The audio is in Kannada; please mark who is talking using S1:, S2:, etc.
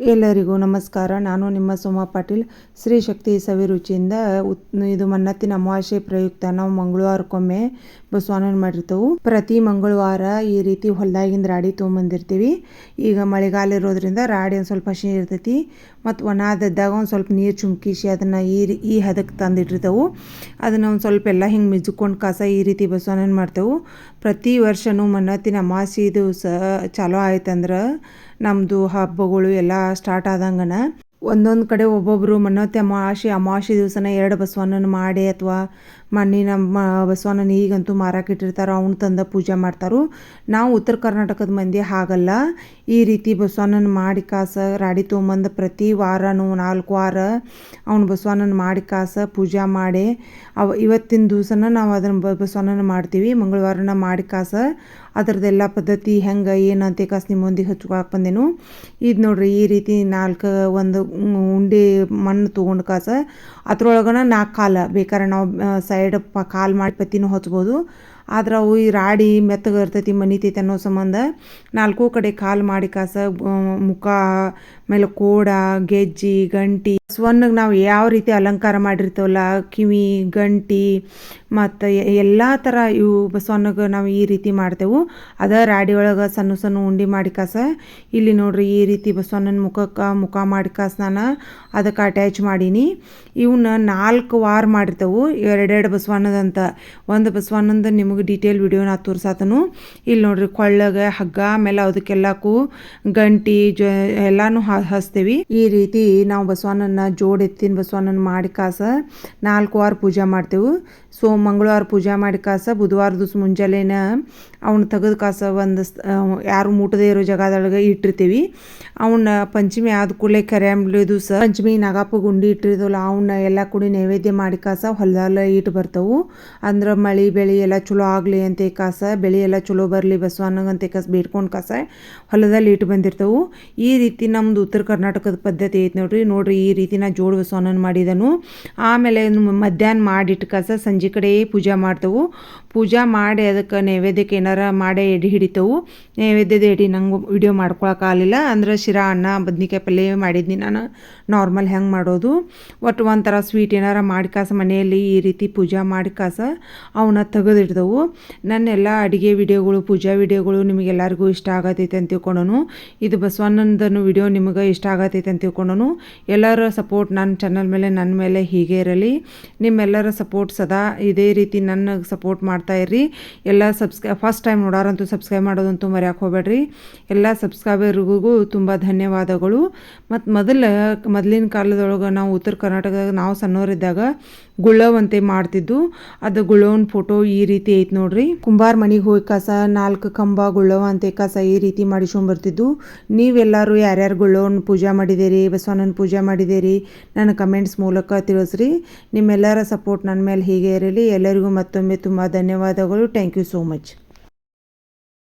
S1: ಎಲ್ಲರಿಗೂ ನಮಸ್ಕಾರ. ನಾನು ನಿಮ್ಮ ಸುಮಾ ಪಾಟೀಲ್. ಶ್ರೀ ಶಕ್ತಿ ಸವಿರುಚಿಯಿಂದ ಉತ್, ಇದು ಮನ್ನತ್ತಿನ ಅಮಾವಾಸ್ಯೆ ಪ್ರಯುಕ್ತ ನಾವು ಮಂಗಳವಾರಕ್ಕೊಮ್ಮೆ ಬಸವಣ್ಣನ ಮಾಡಿರ್ತೇವೆ. ಪ್ರತಿ ಮಂಗಳವಾರ ಈ ರೀತಿ ಹೊಲದಾಗಿಂದ ರಾಡಿ ತೊಗೊಂಬಂದಿರ್ತೀವಿ. ಈಗ ಮಳೆಗಾಲ ಇರೋದ್ರಿಂದ ರಾಡಿ ಒಂದು ಸ್ವಲ್ಪ ಹಸಿ ಇರ್ತೈತಿ. ಮತ್ತು ಒಣಾದದ್ದಾಗ ಒಂದು ಸ್ವಲ್ಪ ನೀರು ಚುಮ್ಕಿಸಿ ಅದನ್ನು ಈ ಈ ಹದಕ್ಕೆ ತಂದಿಟ್ಟಿರ್ತೇವೆ. ಅದನ್ನು ಒಂದು ಸ್ವಲ್ಪ ಎಲ್ಲ ಹಿಂಗೆ ಮಿಜ್ಕೊಂಡು ಕಸ ಈ ರೀತಿ ಬಸವಣ್ಣನ ಮಾಡ್ತೇವೆ. ಪ್ರತಿ ವರ್ಷವೂ ಮನ್ನತ್ತಿನ ಅಮಾವಾಸ್ಯೆ ದಿವಸ ಚಾಲೋ ಆಯ್ತಂದ್ರೆ ನಮ್ಮದು ಹಬ್ಬಗಳು ಎಲ್ಲ ಸ್ಟಾರ್ಟ್ ಆದಂಗನ ಒಂದೊಂದು ಕಡೆ ಒಬ್ಬೊಬ್ಬರು ಮನೋತೆ ಅಮಾವಾಸ್ಯೆ ಅಮಾವಾಸ್ಯೆ ದಿವಸನ ಎರಡು ಬಸವಣ್ಣನ ಮಾಡಿ ಅಥವಾ ಮಣ್ಣಿನ ನಮ್ಮ ಬಸವಣ್ಣನ ಈಗಂತೂ ಮಾರಾಕಿಟ್ಟಿರ್ತಾರೋ ಅವ್ನು ತಂದು ಪೂಜೆ ಮಾಡ್ತಾರೋ. ನಾವು ಉತ್ತರ ಕರ್ನಾಟಕದ ಮಂದಿ ಹಾಗಲ್ಲ. ಈ ರೀತಿ ಬಸವಣ್ಣನ ಮಾಡಿ ಕಾಸ ರಾಡಿ ತೊಗೊಂಬಂದು ಪ್ರತಿ ವಾರನೂ ನಾಲ್ಕು ವಾರ ಅವ್ನ ಬಸವಣ್ಣನ ಮಾಡಿ ಕಾಸ ಪೂಜೆ ಮಾಡಿ. ಅವ, ಇವತ್ತಿನ ದಿವಸನ ನಾವು ಅದನ್ನು ಬಸವಣ್ಣನ ಮಾಡ್ತೀವಿ. ಮಂಗಳವಾರನ ಮಾಡಿ ಕಾಸ. ಅದರದ್ದೆಲ್ಲ ಪದ್ಧತಿ ಹೆಂಗೆ, ಏನು ಅಂತ ಕಾಸು ನಿಮ್ಮೊಂದಿಗೆ ಹಚ್ಕೊಳಕ್ಕೆ ಬಂದೇನು. ಇದು ನೋಡ್ರಿ, ಈ ರೀತಿ ನಾಲ್ಕು, ಒಂದು ಉಂಡೆ ಮಣ್ಣು ತೊಗೊಂಡು ಕಾಸ. ಅದ್ರೊಳಗನ ನಾಲ್ಕು ಕಾಲ ಬೇಕಾದ್ರೆ ನಾವು ಸೈಡ್ ಪ ಕಾಲು ಮಾಡಿ ಪತ್ತಿನೂ ಹಚ್ಬೋದು. ಆದ್ರೆ ಅವು ಈ ರಾಡಿ ಮೆತ್ತಗೆ ಇರ್ತೈತಿ ಮನಿತೈತಿ ಅನ್ನೋ ಸಂಬಂಧ ನಾಲ್ಕು ಕಡೆ ಕಾಲು ಮಾಡಿ ಕಾಸ ಮುಖ ಆಮೇಲೆ ಕೋಡ, ಗೆಜ್ಜಿ, ಗಂಟಿ ಸ್ವನ್ನಿಗೆ ನಾವು ಯಾವ ರೀತಿ ಅಲಂಕಾರ ಮಾಡಿರ್ತೇವಲ್ಲ, ಕಿವಿ, ಗಂಟಿ ಮತ್ತು ಎಲ್ಲ ಥರ ಇವು ಬಸವಣ್ಣಗೆ ನಾವು ಈ ರೀತಿ ಮಾಡ್ತೇವೆ. ಅದ ರಾಡಿ ಒಳಗೆ ಸಣ್ಣ ಸಣ್ಣ ಉಂಡೆ ಮಾಡಿ ಕಾಸ ಇಲ್ಲಿ ನೋಡ್ರಿ ಈ ರೀತಿ ಬಸವಣ್ಣನ ಮುಖಕ್ಕೆ ಮುಖ ಮಾಡಿ ಕಾಸ ನಾನು ಅದಕ್ಕೆ ಅಟ್ಯಾಚ್ ಮಾಡೀನಿ. ಇವನ್ನ ನಾಲ್ಕು ವಾರ ಮಾಡಿರ್ತೇವೆ, ಎರಡೆರಡು ಬಸವಣ್ಣದಂತ ಒಂದು ಬಸವಣ್ಣದ ನಿಮಗೆ ಡೀಟೇಲ್ ವಿಡಿಯೋ ನಾ ತೋರ್ಸಾತನು. ಇಲ್ಲಿ ನೋಡ್ರಿ ಕೊಳ್ಳಗೆ, ಹಗ್ಗ, ಆಮೇಲೆ ಅದಕ್ಕೆಲ್ಲಕ್ಕೂ ಗಂಟಿ, ಜ ಎಲ್ಲಾನು ಹಚ್ತೇವಿ. ಈ ರೀತಿ ನಾವು ಬಸವಣ್ಣನ ಜೋಡೆತ್ತಿನ ಬಸವಣ್ಣನ ಮಾಡಿ ಕಾಸ ನಾಲ್ಕು ವಾರ ಪೂಜೆ ಮಾಡ್ತೇವೆ. ಸೊ, ಮಂಗಳವಾರ ಪೂಜೆ ಮಾಡಿ ಕಾಸ ಬುಧವಾರ ದಿವಸ ಮುಂಜಾನೆನ ಅವನ್ನ ತೆಗೆದು ಕಾಸ ಒಂದು ಯಾರು ಮುಟ್ಟದೇ ಇರೋ ಜಾಗದೊಳಗೆ ಇಟ್ಟಿರ್ತೀವಿ. ಅವನ್ನ ಪಂಚಮಿ ಆದ ಕೂಡಲೇ ಕರೆಯಂಬ್ಲಿ ದಿವಸ ಪಂಚಮಿ ನಾಗಪ್ಪ ಗುಂಡಿ ಇಟ್ಟಿರ್ತೀವಲ್ಲ ಅವನ್ನ ಎಲ್ಲ ಕೂಡಿ ನೈವೇದ್ಯ ಮಾಡಿ ಕಾಸ ಹೊಲದಲ್ಲ ಇಟ್ಟು ಬರ್ತವು. ಅಂದ್ರೆ ಮಳೆ ಬೆಳೆ ಎಲ್ಲ ಚಲೋ ಆಗಲಿ ಅಂತ ಕಾಸ, ಬೆಳೆ ಎಲ್ಲ ಚಲೋ ಬರಲಿ ಬಸವಣ್ಣಗಂತ ಕಾಸ ಬೇಡ್ಕೊಂಡು ಕಾಸ ಹೊಲದಲ್ಲಿ ಇಟ್ಟು ಬಂದಿರ್ತವು. ಈ ರೀತಿ ನಮ್ಮದು ಉತ್ತರ ಕರ್ನಾಟಕದ ಪದ್ಧತಿ ಐತೆ ನೋಡ್ರಿ. ನೋಡ್ರಿ ಈ ರೀತಿ ನಾ ಜೋಡು ಸೋನನ್ ಮಾಡಿದನು. ಆಮೇಲೆ ಮಧ್ಯಾಹ್ನ ಮಾಡಿಟ್ಟು ಕಸ ಸಂಜೆ ಕಡೆ ಪೂಜೆ ಮಾಡ್ತವು. ಪೂಜೆ ಮಾಡಿ ಅದಕ್ಕೆ ನೈವೇದ್ಯಕ್ಕೆ ಏನಾರ ಮಾಡಿ ಎಡಿ ಹಿಡಿತವು. ನೈವೇದ್ಯದ ಎಡಿ ನಂಗೆ ವಿಡಿಯೋ ಮಾಡ್ಕೊಳಕ್ಕಾಗಲಿಲ್ಲ ಅಂದ್ರೆ ಶಿರಾ, ಅನ್ನ, ಬದ್ನಿಕಾಯಿ ಪಲ್ಯ ಮಾಡಿದ್ನಿ ನಾನು. ನಾರ್ಮಲ್ ಹೆಂಗೆ ಮಾಡೋದು. ಒಟ್ಟು ಒಂಥರ ಸ್ವೀಟ್ ಏನಾರ ಮಾಡಿ ಕಾಸ ಮನೆಯಲ್ಲಿ ಈ ರೀತಿ ಪೂಜೆ ಮಾಡಿ ಕಾಸ ಅವನ್ನ ತೆಗೆದಿಡ್ದವು ನನ್ನೆಲ್ಲ ಅಡುಗೆ ವಿಡಿಯೋಗಳು, ಪೂಜಾ ವಿಡಿಯೋಗಳು ನಿಮಗೆಲ್ಲರಿಗೂ ಇಷ್ಟ ಆಗತೈತೆ ಅಂತ ತಿಳ್ಕೊಂಡನು. ಇದು ಬಸವಣ್ಣನದನ್ನು ವಿಡಿಯೋ ನಿಮಗೆ ಇಷ್ಟ ಆಗತೈತೆ ಅಂತ ತಿಳ್ಕೊಂಡನು. ಎಲ್ಲರ ಸಪೋರ್ಟ್ ನನ್ನ ಚಾನಲ್ ಮೇಲೆ, ನನ್ನ ಮೇಲೆ ಹೀಗೆ ಇರಲಿ. ನಿಮ್ಮೆಲ್ಲರ ಸಪೋರ್ಟ್ ಸದಾ ಇದೇ ರೀತಿ ನನ್ನ ಸಪೋರ್ಟ್ ಮಾಡ್ತಾ ಇರ್ರಿ. ಎಲ್ಲ ಸಬ್ಸ್ಕ್ರೈ ಫಸ್ಟ್ ಟೈಮ್ ನೋಡೋರಂತೂ ಸಬ್ಸ್ಕ್ರೈಬ್ ಮಾಡೋದಂತೂ ಮರೆಯೋಕೆ ಹೋಗ್ಬೇಡ್ರಿ. ಎಲ್ಲ ಸಬ್ಸ್ಕ್ರೈಬರ್ಗೂ ತುಂಬ ಧನ್ಯವಾದಗಳು. ಮತ್ತು ಮೊದಲು, ಮೊದಲಿನ ಕಾಲದೊಳಗೆ ನಾವು ಉತ್ತರ ಕರ್ನಾಟಕದಾಗ ನಾವು ಸಣ್ಣವರಿದ್ದಾಗ ಗುಳ್ಳವಂತೆ ಮಾಡ್ತಿದ್ದು. ಅದು ಗುಳ್ಳವನ ಫೋಟೋ ಈ ರೀತಿ ಐತೆ ನೋಡ್ರಿ. ಕುಂಬಾರ ಮನೆಗೆ ಹೋಗಿ ಕಸ, ನಾಲ್ಕು ಕಂಬ ಗುಳ್ಳವ ಗುಳ್ಳವಂತೆ ಕಸ ಈ ರೀತಿ ಮಾಡಿಸ್ಕೊಂಡ್ಬರ್ತಿದ್ದು ನೀವೆಲ್ಲರೂ ಯಾರ್ಯಾರು ಗುಳ್ಳವನ ಪೂಜೆ ಮಾಡಿದ್ದೀರಿ ಬಸವಣ್ಣನ ಪೂಜೆ ಮಾಡಿದ್ದೀರಿ ನನ್ನ ಕಮೆಂಟ್ಸ್ ಮೂಲಕ ತಿಳಿಸ್ರಿ. ನಿಮ್ಮೆಲ್ಲರ ಸಪೋರ್ಟ್ ನನ್ನ ಮೇಲೆ ಹೀಗೆ ಇರಲಿ. ಎಲ್ಲರಿಗೂ ಮತ್ತೊಮ್ಮೆ ತುಂಬ ಧನ್ಯವಾದಗಳು. Thank you so much